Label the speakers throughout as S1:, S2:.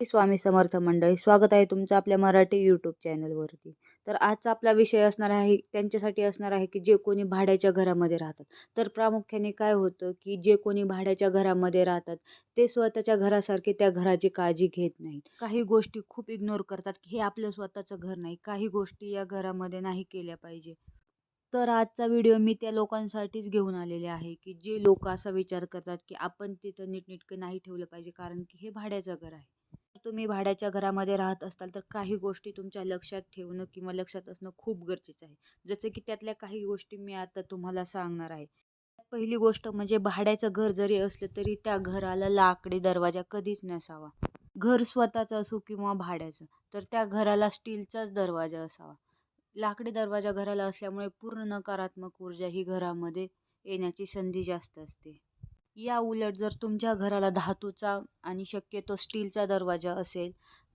S1: स्वामी समर्थ मंडळी स्वागत आहे तुमचं आपल्या मराठी यूट्यूब चॅनलवरती तर आजचा आपला विषय असणार आहे त्यांच्यासाठी असणार आहे की जे कोणी भाड्याच्या घरामध्ये राहतात. तर प्रामुख्याने काय होतं की जे कोणी भाड्याच्या घरामध्ये राहतात ते स्वतःच्या घरासारखे त्या घराची काळजी घेत नाहीत. काही गोष्टी खूप इग्नोर करतात की हे आपलं स्वतःचं घर नाही काही गोष्टी या घरामध्ये नाही केल्या पाहिजे. तर आजचा व्हिडिओ मी त्या लोकांसाठीच घेऊन आलेले आहे की जे लोक असा विचार करतात की आपण तिथं नीटनेटकं नाही ठेवलं पाहिजे कारण की हे भाड्याचं घर आहे. तुम्ही भाड्याच्या घरामध्ये राहत असाल तर काही गोष्टी तुमच्या लक्षात ठेवणं किंवा लक्षात असणं खूप गरजेचं आहे. जसं की त्यातल्या काही गोष्टी मी आता तुम्हाला सांगणार आहे. पहिली गोष्ट म्हणजे भाड्याचं घर जरी असलं तरी त्या घराला लाकडी दरवाजा कधीच नसावा. घर स्वतःचं असो किंवा भाड्याचं तर त्या घराला स्टीलचाच दरवाजा असावा. लाकडी दरवाजा घराला असल्यामुळे पूर्ण नकारात्मक ऊर्जा ही घरामध्ये येण्याची संधी जास्त असते. या उलट जर तुमच्या घराला धातूचा आणि शक्यतो स्टीलचा दरवाजा असेल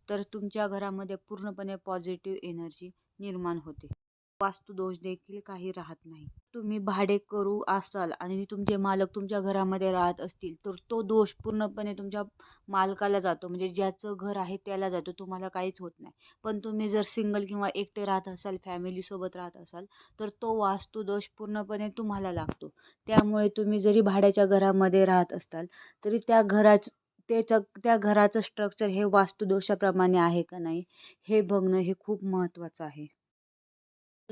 S1: तर तुमच्या घरामध्ये पूर्णपणे पॉझिटिव्ह एनर्जी निर्माण होते. वास्तुदोष देखील काही राहत नाही. तुम्ही भाडे करू असाल आणि तुमचे मालक तुमच्या घरामध्ये राहत असतील तर तो दोष पूर्णपणे तुमच्या मालकाला जातो. म्हणजे ज्याचं घर आहे त्याला जातो. तुम्हाला काहीच होत नाही. पण तुम्ही जर सिंगल किंवा एकटे राहत असाल फॅमिलीसोबत राहत असाल तर तो वास्तुदोष पूर्णपणे तुम्हाला लागतो. त्यामुळे तुम्ही जरी भाड्याच्या घरामध्ये राहत असाल तरी त्या घराचं त्याचं त्या घराचं स्ट्रक्चर हे वास्तुदोषाप्रमाणे आहे का नाही हे बघणं हे खूप महत्त्वाचं आहे.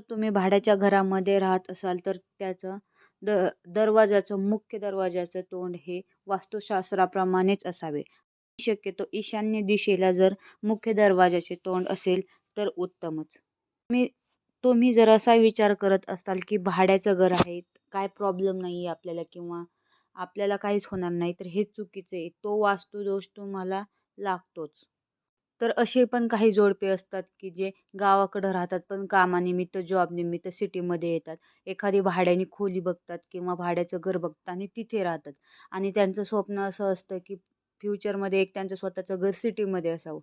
S1: तुम्ही भाड्याच्या घरामध्ये राहत असाल तर त्याचं द दरवाजाचं मुख्य दरवाजाचं तोंड हे वास्तुशास्त्राप्रमाणेच असावे. शक्यतो ईशान्य दिशेला जर मुख्य दरवाजाचे तोंड असेल तर उत्तमच. मी तुम्ही जर असा विचार करत असाल की भाड्याचं घर आहे काय प्रॉब्लेम नाही आहे आपल्याला किंवा आपल्याला काहीच होणार नाही तर हे चुकीचं आहे. तो वास्तुदोष तुम्हाला लागतोच. तर असे पण काही जोडपे असतात की जे गावाकडं राहतात पण कामानिमित्त जॉबनिमित्त सिटीमध्ये येतात. एखादी भाड्याने खोली बघतात किंवा भाड्याचं घर बघतात आणि तिथे राहतात. आणि त्यांचं स्वप्न असं असतं की फ्युचरमध्ये एक त्यांचं स्वतःचं घर सिटीमध्ये असावं.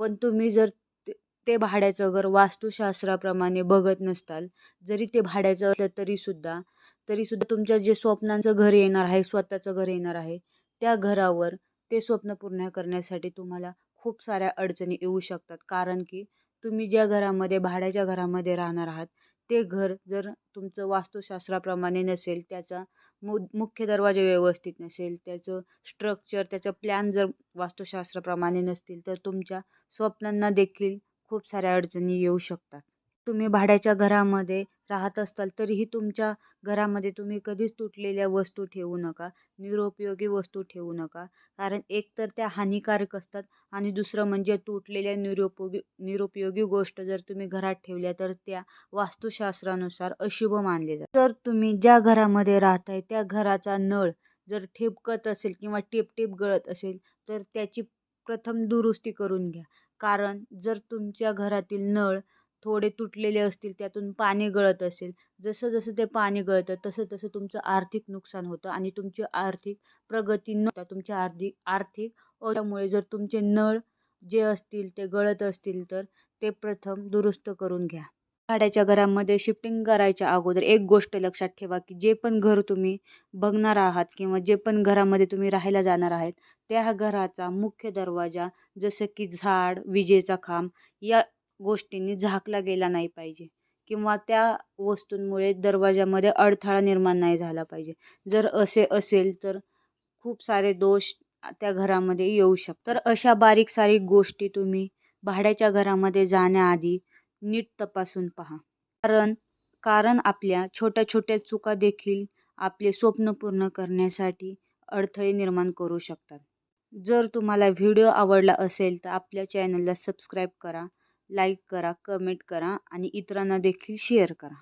S1: पण तुम्ही जर ते भाड्याचं घर वास्तुशास्त्राप्रमाणे बघत नसताल जरी ते भाड्याचं असलं तरीसुद्धा तरीसुद्धा तुमच्या जे स्वप्नांचं घर येणार आहे स्वतःचं घर येणार आहे त्या घरावर ते स्वप्न पूर्ण करण्यासाठी तुम्हाला खूप साऱ्या अडचणी येऊ शकतात. कारण की तुम्ही ज्या घरामध्ये भाड्याच्या घरामध्ये राहणार आहात ते घर जर तुमचं वास्तुशास्त्राप्रमाणे नसेल त्याचा मु मुख्य दरवाजा व्यवस्थित नसेल त्याचं स्ट्रक्चर त्याचं प्लॅन जर वास्तुशास्त्राप्रमाणे नसतील तर तुमच्या स्वप्नांना देखील खूप साऱ्या अडचणी येऊ शकतात. तुम्ही भाड्याच्या घरामध्ये राहत असाल तरीही तुमच्या घरामध्ये तुम्ही कधीच तुटलेल्या वस्तू ठेवू नका निरुपयोगी वस्तू ठेवू नका. कारण एक तर त्या हानिकारक असतात आणि दुसरं म्हणजे तुटलेल्या निरुपयोगी निरुपयोगी गोष्ट जर तुम्ही घरात ठेवल्या तर त्या वास्तुशास्त्रानुसार अशुभ मानले जातात. तर तुम्ही ज्या घरामध्ये राहताय त्या घराचा नळ जर ठिपकत असेल किंवा टिपटिप गळत असेल तर त्याची प्रथम दुरुस्ती करून घ्या. कारण जर तुमच्या घरातील नळ थोडे तुटलेले असतील त्यातून पाणी गळत असेल. जसं जसं ते पाणी गळतं तसं तसं तुमचं आर्थिक नुकसान होतं आणि तुमची आर्थिक प्रगती न तुमच्या आर्थिक आर्थिक त्यामुळे जर तुमचे नळ जे असतील ते गळत असतील तर ते प्रथम दुरुस्त करून घ्या. भाड्याच्या घरामध्ये शिफ्टिंग करायच्या अगोदर एक गोष्ट लक्षात ठेवा की जे पण घर तुम्ही बघणार आहात किंवा जे पण घरामध्ये तुम्ही राहायला जाणार आहेत त्या घराचा मुख्य दरवाजा जसं की झाड विजेचा खांब या गोष्टींनी झाकला गेला नाही पाहिजे. किंवा त्या वस्तूंमुळे दरवाजामध्ये अडथळा निर्माण नाही झाला पाहिजे. जर असे असेल तर खूप सारे दोष त्या घरामध्ये येऊ शकतात. तर अशा बारीक सारीक गोष्टी तुम्ही भाड्याच्या घरामध्ये जाण्याआधी नीट तपासून पहा. कारण कारण आपल्या छोट्या छोट्या चुका देखील आपले स्वप्न पूर्ण करण्यासाठी अडथळे निर्माण करू शकतात. जर तुम्हाला व्हिडिओ आवडला असेल तर आपल्या चॅनलला सबस्क्राईब करा. लाईक करा कमेंट करा आणि इतरांना देखील शेअर करा.